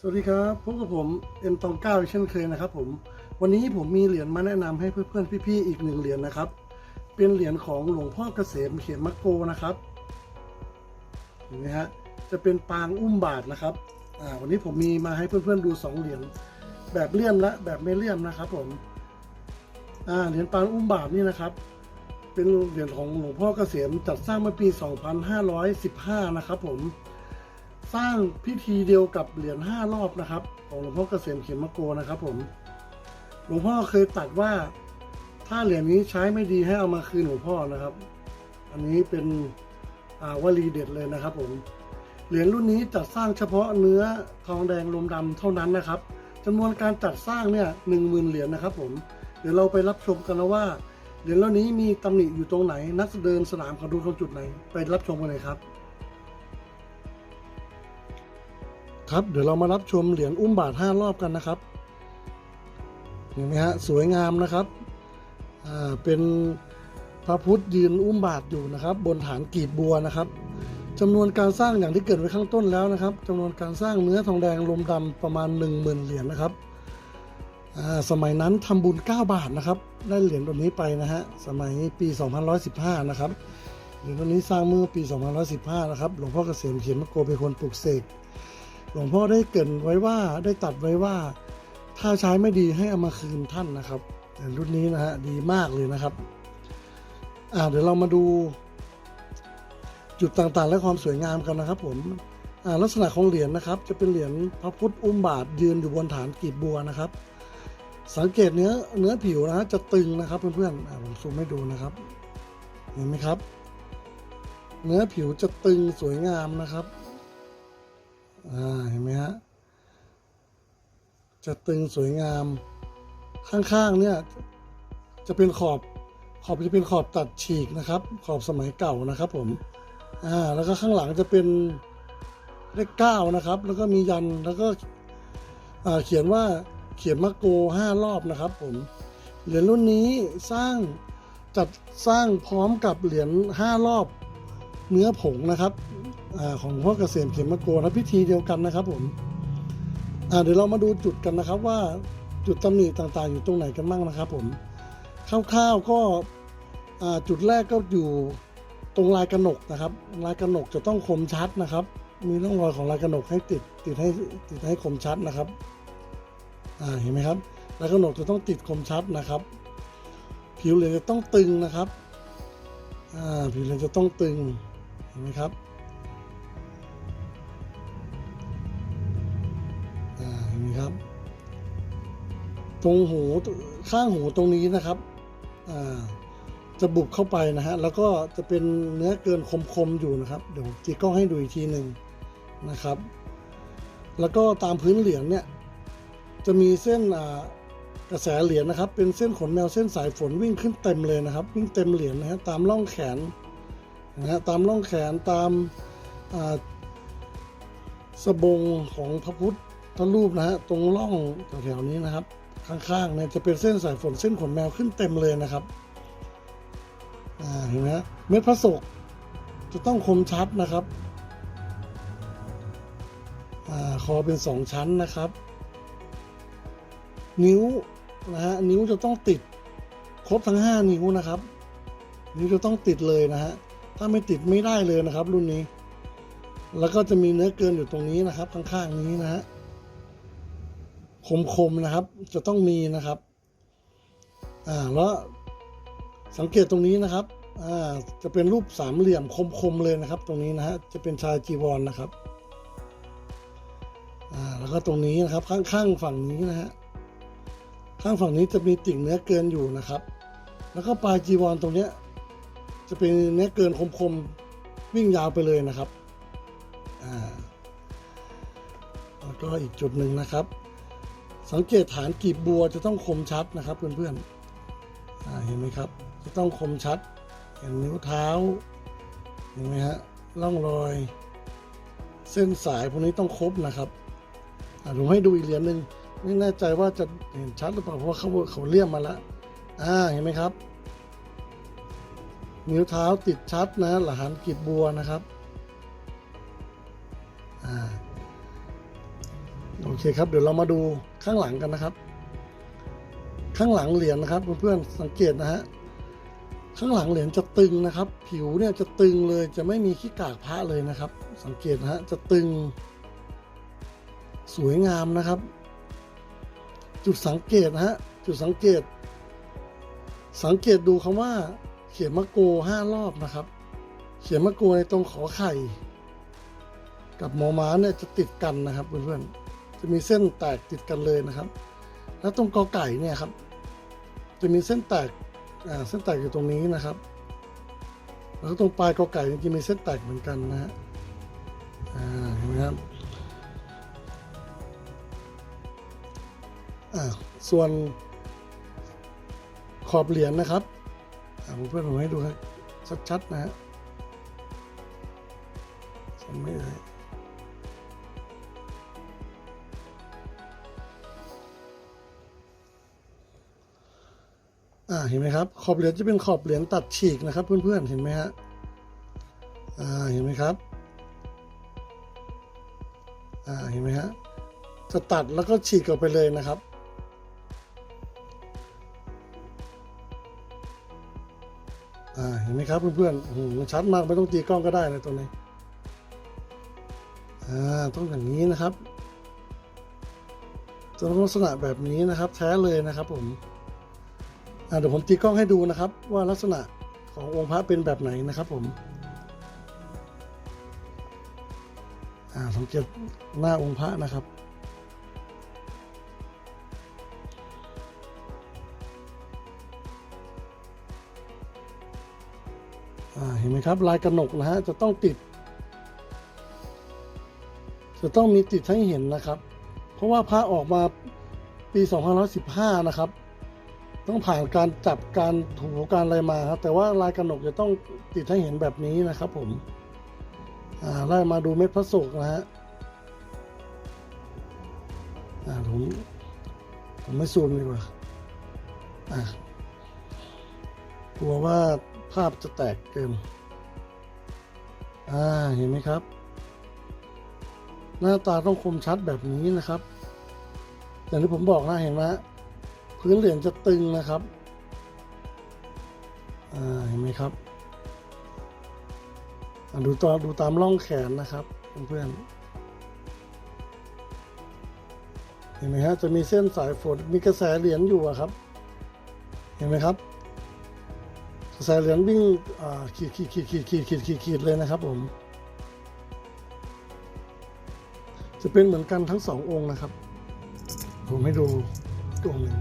สวัสดีครับพบกับผมเอ็มตองเก้าเช่นเคยนะครับผมวันนี้ผมมีเหรียญมาแนะนำให้เพื่อนๆพี่ๆอีกหนึ่งเหรียญนะครับ เป็นเหรียญของหลวงพ่อเกษมเขมมะโกนะครับเห็นไหมฮะจะเป็นปางอุ้มบาทนะครับอ่าวันนี้ผมมีมาให้เพื่อนๆดูสองเหรียญแบบเลี่ยมและแบบไม่เลี่ยมนะครับผมอ่าเหรียญปางอุ้มบาทนี่นะครับ เป็นเหรียญของหลวงพ่อเกษมจัดสร้างเมื่อปี 2515 นะครับผม สร้างพิธีเดียวกับเหรียญห้ารอบนะครับ ของหลวงพ่อเกษมเขมโกนะครับผมหลวงพ่อเคยตัดว่าถ้าเหรียญนี้ใช้ไม่ดีให้เอามาคืนหลวงพ่อนะครับ อันนี้เป็นอาวลีเด็ดเลยนะครับผมเหรียญรุ่นนี้จัดสร้างเฉพาะเนื้อทองแดงลมดำเท่านั้นนะครับจำนวนการจัดสร้างเนี่ยหนึ่งหมื่นเหรียญนะครับผมเดี๋ยวเราไปรับชมกันนะว่าเหรียญเหล่านี้มีตำหนิอยู่ตรงไหน นักเดินสนามเขาดูตรงจุดไหน ไปรับชมกันเลยครับ ครับเดี๋ยวเรามารับชมเหรียญอุ้มบาทห้ารอบกันนะครับเห็นไหมฮะสวยงามนะครับอ่าเป็นพระพุทธยืนอุ้มบาทอยู่นะครับ บนฐานกีบบัวนะครับจำนวนการสร้างอย่างที่เกิดไว้ข้างต้นแล้วนะครับจำนวนการสร้างเนื้อทองแดงลมดำประมาณ 1 0,000 เหรียญนะครับสมัยนั้นทำบุญ 9 บาทนะครับ ได้เหรียญตัวนี้ไปนะฮะสมัยปี 2115 นะครับเหรียญตัวนี้สร้างเมื่อปี 2115 นะครับหลวงพ่อเกษมเขียนมโกเป็นคนปลูกเสก หลวงพ่อได้เกินไว้ว่าได้ตัดไว้ว่า ถ้าใช้ไม่ดีให้เอามาคืนท่านนะครับแต่รุ่นนี้นะฮะดีมากเลยนะครับอ่าเดี๋ยวเรามาดู จุดต่างๆ และความสวยงามกันนะครับ ผมอ่าลักษณะของเหรียญนะครับ จะเป็นเหรียญพระพุทธอุ้มบาทยืนอยู่บนฐานกีบบัวนะครับ สังเกตเนื้อเนื้อผิวนะฮะจะตึงนะครับเพื่อนๆอ่าผมซูมให้ดูนะครับ เห็นไหมครับ เนื้อผิวจะตึงสวยงามนะครับ อ่าเห็นไหมฮะจะตึงสวยงามข้างๆเนี่ยจะเป็นขอบขอบจะเป็นขอบตัดฉีกนะครับ ขอบสมัยเก่านะครับผมอ่าแล้วก็ข้างหลังจะเป็นเลขเก้านะครับ แล้วก็มียันแล้วก็เขียนว่าเขียนมะโกห้ารอบนะครับผมเหรียญรุ่นนี้สร้างจัดสร้างพร้อมกับเหรียญห้ารอบเนื้อผงนะครับ ของพ่อเกษมเขมโกนะพิธีเดียวกันนะครับผมเดี๋ยวเรามาดูจุดกันนะครับว่าจุดตำหนิต่างๆ อยู่ตรงไหนกันบ้างนะครับผมคร่าวๆก็จุดแรกก็อยู่ตรงลายกระหนกนะครับ ลายกระหนกจะต้องคมชัดนะครับ มีร่องรอยของลายกระหนกให้ติดติดให้ติดให้คมชัดนะครับเห็นไหมครับลายกระหนกจะต้องติดคมชัดนะครับ ผิวเหลืองจะต้องตึงนะครับผิวเหลืองจะต้องตึงเห็นไหมครับ ตรงหูข้างหูตรงนี้นะครับจะบุกเข้าไปนะฮะแล้วก็จะเป็นเนื้อเกินคมๆอยู่นะครับ เดี๋ยวจีกล้องให้ดูอีกทีหนึ่งนะครับ แล้วก็ตามพื้นเหรียญเนี่ยจะมีเส้นกระแสเหรียญนะครับ เป็นเส้นขนแมวเส้นสายฝนวิ่งขึ้นเต็มเลยนะครับ วิ่งเต็มเหรียญนะฮะตามร่องแขนนะฮะตามร่องแขนตามาสบงของพระพุทธรูปนะฮะตรงร่องแถวๆนี้นะครับ ข้างๆเนี่ยจะเป็นเส้นสายฝนเส้นขนแมวขึ้นเต็มเลยนะครับเห็นไหมเม็ดพระศกจะต้องคมชัดนะครับอคอเป็นสองชั้นนะครับ นิ้วนะฮะนิ้วจะต้องติดครบทั้งห้านิ้วนะครับ นิ้วจะต้องติดเลยนะฮะถ้าไม่ติดไม่ได้เลยนะครับ รุ่นนี้ แล้วก็จะมีเนื้อเกินอยู่ตรงนี้นะครับ ข้างๆนี้นะฮะ คมๆนะครับ จะต้องมีนะครับอ่าแล้วสังเกตตรงนี้นะครับอ่าจะเป็นรูปสามเหลี่ยมคมๆเลยนะครับ ตรงนี้นะฮะจะเป็นชายจีวรนะครับอ่าแล้วก็ตรงนี้นะครับข้างๆฝั่งนี้นะฮะข้างฝั่งนี้จะมีติ่งเนื้อเกินอยู่นะครับ แล้วก็ปลายจีวรตรงเนี้ยจะเป็นเนื้อเกินคมๆวิ่งยาวไปเลยนะครับอ่าแล้วก็อีกจุดหนึ่งนะครับ สังเกตฐานกีบบัวจะต้องคมชัดนะครับเพื่อนๆเห็นไหมครับ จะต้องคมชัด เห็นนิ้วเท้า เห็นไหมฮะร่องรอย เส้นสายพวกนี้ต้องครบนะครับอ่าผมให้ดูอีกเหรียญหนึ่งไม่แน่ใจว่าจะเห็นชัดหรือเปล่าเพราะว่าเขาเขาเลี่ยมมาแล้วอ่าเห็นไหมครับ นิ้วเท้าติดชัดนะหลังกีบบัวนะครับอ่าโอเคครับ เดี๋ยวเรามาดู ข้างหลังกันนะครับ ข้างหลังเหรียญนะครับเพื่อนๆสังเกตนะฮะข้างหลังเหรียญจะตึงนะครับ ผิวเนี่ยจะตึงเลยจะไม่มีขี้กากพระเลยนะครับ สังเกตนะฮะจะตึง สวยงามนะครับ จุดสังเกตนะฮะจุดสังเกต สังเกตดูคำว่า เขียนมะโกห้ารอบนะครับ เขียนมะโกในตรงขอไข่ กับมอม้าเนี่ยจะติดกันนะครับเพื่อนๆ จะมีเส้นแตกติดกันเลยนะครับ แล้วตรงกอไก่เนี่ยครับ จะมีเส้นแตกเส้นแตกอยู่ตรงนี้นะครับ แล้วตรงปลายกอไก่จะมีเส้นแตกเหมือนกันนะฮะเห็นไหมครับอ่าส่วนขอบเหรียญนะครับผมเพื่อนผมให้ดูครับชัดๆนะฮะไม่ได้ อ่าเห็นไหมครับ ขอบเหรียญจะเป็นขอบเหรียญตัดฉีกนะครับ เพื่อนๆเห็นไหมฮะอ่าเห็นไหมครับอ่าเห็นไหมฮะจะตัดแล้วก็ฉีกออกไปเลยนะครับอ่าเห็นไหมครับเพื่อนๆโอ้โหมันชัดมากไม่ต้องตีกล้องก็ได้นะตรงนี้อ่าต้องอย่างนี้นะครับจะต้องลักษณะแบบนี้นะครับ แท้เลยนะครับผม เดี๋ยวผมตีกล้องให้ดูนะครับ ว่าลักษณะขององค์พระเป็นแบบไหนนะครับผมสังเกตหน้าองค์พระนะครับเห็นไหมครับลายกระหนกนะฮะจะต้องติด จะต้องมีติดให้เห็นนะครับ เพราะว่าพระออกมาปี 2515 นะครับ ต้องผ่านการจับการถูการอะไรมาครับ แต่ว่าลายกระหนกจะต้องติดให้เห็นแบบนี้นะครับผมอ่าไล่มาดูเม็ดพระศุกร์นะฮะอ่าผมผมไม่ซูมดีกว่าอ่ากลัวว่าภาพจะแตกเกินอ่าเห็นไหมครับ หน้าตาต้องคมชัดแบบนี้นะครับ อย่างที่ผมบอกนะเห็นไหมฮะ พื้นเหรียญจะตึงนะครับเห็นไหมครับดูตอดูตามร่องแขนนะครับเพื่อนๆเห็นไหมฮะจะมีเส้นสายฝนมีกระแสเหรียญอยู่ครับ เห็นไหมครับกระแสเหรียญวิ่งขีดขีดขีดขีดขีดขีดขีดขีดเลยนะครับผม จะเป็นเหมือนกันทั้งสององค์นะครับ ผมให้ดูตัวหนึ่ง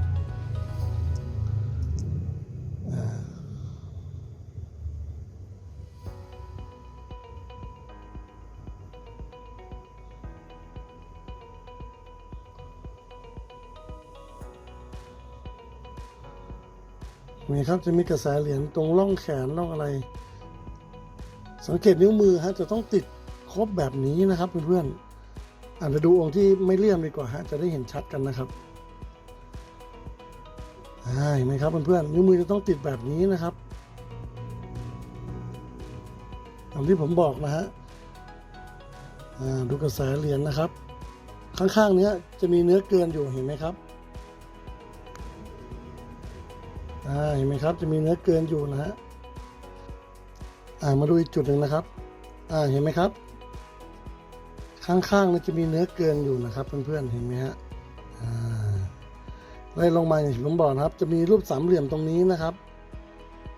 นี่ครับจะมีกระแสเหรียญตรงร่องแขนร่องอะไร สังเกตนิ้วมือฮะจะต้องติดครบแบบนี้นะครับเพื่อนๆอ่านดูองค์ที่ไม่เลี่ยมดีกว่าฮะจะได้เห็นชัดกันนะครับอ่าเห็นไหมครับเพื่อนๆนิ้วมือจะต้องติดแบบนี้นะครับอย่างที่ผมบอกนะฮะดูกระแสเหรียญนะครับ ข้างๆเนี้ยจะมีเนื้อเกินอยู่เห็นไหมครับ เห็นไหมครับจะมีเนื้อเกินอยู่นะฮะอ่ามาดูอีกจุดหนึ่งนะครับ อ่าเห็นไหมครับ ข้างๆนี่จะมีเนื้อเกินอยู่นะครับเพื่อนๆเห็นไหมฮะอ่าไล่ลงมาอย่างที่ผมบอกนะครับ จะมีรูปสามเหลี่ยมตรงนี้นะครับ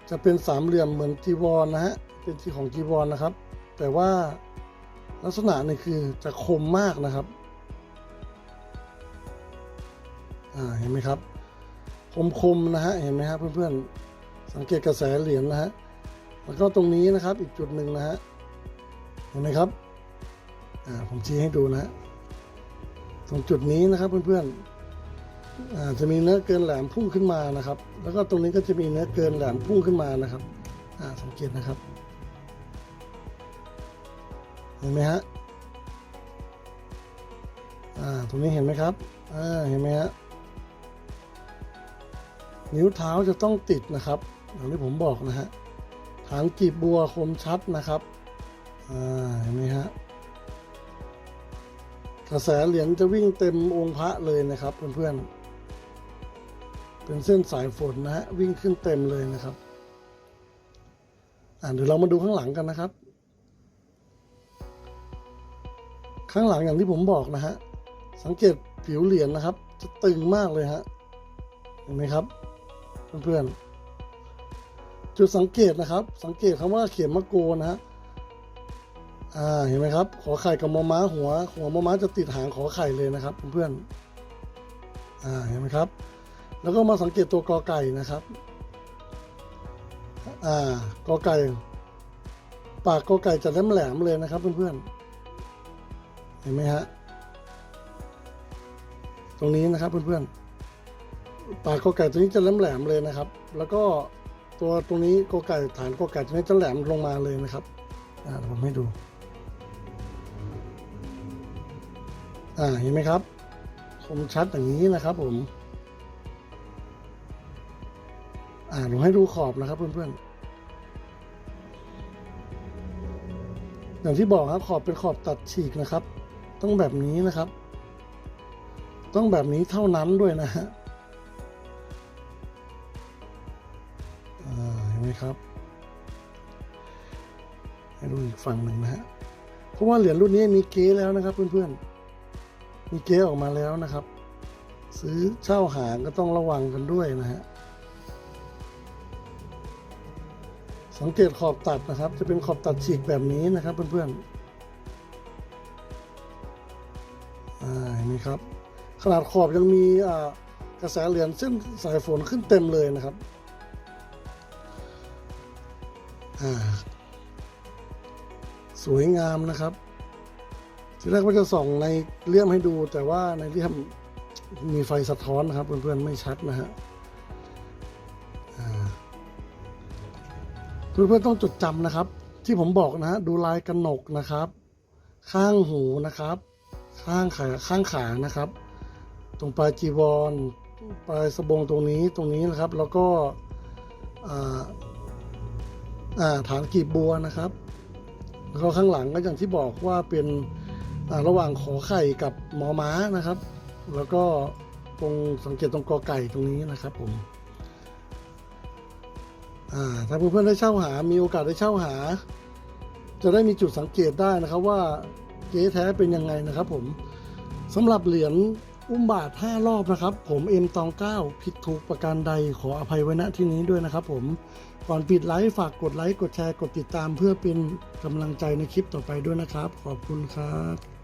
จะเป็นสามเหลี่ยมเหมือนจีวรนะฮะเป็นที่ของจีวรนะครับ แต่ว่าลักษณะนี่คือจะคมมากนะครับ อ่าเห็นไหมครับ คมๆนะฮะเห็นไหมครับเพื่อนๆสังเกตกระแสเหรียญนะฮะแล้วก็ตรงนี้นะครับอีกจุดหนึ่งนะฮะเห็นไหมครับอ่าผมชี้ให้ดูนะฮะตรงจุดนี้นะครับเพื่อนๆอ่าจะมีเนื้อเกินแหลมพุ่งขึ้นมานะครับ แล้วก็ตรงนี้ก็จะมีเนื้อเกินแหลมพุ่งขึ้นมานะครับอ่าสังเกตนะครับเห็นไหมฮะอ่าตรงนี้เห็นไหมครับอ่าเห็นไหมฮะ นิ้วเท้าจะต้องติดนะครับอย่างที่ผมบอกนะฮะฐานกีบบัวคมชัดนะครับเห็นไหมฮะกระแสเหรียญจะวิ่งเต็มองค์พระเลยนะครับเพื่อนๆเป็นเส้นสายฝนนะฮะวิ่งขึ้นเต็มเลยนะครับอ่าเดี๋ยวเรามาดูข้างหลังกันนะครับ ข้างหลังอย่างที่ผมบอกนะฮะสังเกตผิวเหรียญนะครับ จะตึงมากเลยฮะเห็นไหมครับ เพื่อนๆจุดสังเกตนะครับ สังเกตคำว่าเข็มมะโกนะฮะอ่าเห็นไหมครับ ขอไข่กับมอม้าหัว หัวมอม้าจะติดหางขอไข่เลยนะครับ เพื่อนๆอ่าเห็นไหมครับ แล้วก็มาสังเกตตัวกอไก่นะครับอ่ากอไก่ ปากกอไก่จะแหลมๆเลยนะครับ เพื่อนๆเห็นไหมฮะตรงนี้นะครับเพื่อนๆ ปากกอไก่ตัวนี้จะแหลมๆเลยนะครับ แล้วก็ตัวตรงนี้กอไก่ฐานกอไก่ตัวนี้จะแหลมลงมาเลยนะครับอ่าผมให้ดูอ่าเห็นไหมครับ คมชัดอย่างนี้นะครับผม อ่าผมให้ดูขอบนะครับเพื่อนๆ อย่างที่บอกครับขอบเป็นขอบตัดฉีกนะครับ ต้องแบบนี้นะครับ ต้องแบบนี้เท่านั้นด้วยนะฮะ ห็นไหมครับ ให้ดูอีกฝั่งหนึ่งนะฮะ เพราะว่าเหรียญรุ่นนี้มีเก๊แล้วนะครับเพื่อนๆ มีเก๊ออกมาแล้วนะครับ ซื้อเช่าหาก็ต้องระวังกันด้วยนะฮะ สังเกตขอบตัดนะครับ จะเป็นขอบตัดฉีกแบบนี้นะครับเพื่อนๆอ่าเห็นไหมครับ ขนาดขอบยังมีกระแสเหรียญเส้นสายฝนขึ้นเต็มเลยนะครับ สวยงามนะครับ ทีแรกว่าจะส่องในเลี่ยมให้ดู แต่ว่าในเลี่ยมมีไฟสะท้อนนะครับเพื่อนๆไม่ชัดนะฮะเพื่อนๆต้องจดจำนะครับ ที่ผมบอกนะฮะดูลายกระหนกนะครับ ข้างหูนะครับ ข้างขาข้างขานะครับ ตรงปลายจีวรปลายสบงตรงนี้ตรงนี้นะครับ แล้วก็ ฐานกีบบัวนะครับ แล้วก็ข้างหลังก็อย่างที่บอกว่าเป็นระหว่างขอไข่กับหมอม้านะครับ แล้วก็ตรงสังเกตตรงกอไก่ตรงนี้นะครับผมถ้าเพื่อนๆได้เช่าหา มีโอกาสได้เช่าหา จะได้มีจุดสังเกตได้นะครับว่าเก๊แท้เป็นยังไงนะครับผมสำหรับเหรียญ อุ้มบาท5รอบนะครับ ผมเอ็มตอง9ผิดถูกประการใดขออภัยไว้ณที่นี้ด้วยนะครับผมก่อนปิดไลฟ์ฝากกดไลค์กดแชร์กดติดตามเพื่อเป็นกำลังใจในคลิปต่อไปด้วยนะครับ ขอบคุณครับ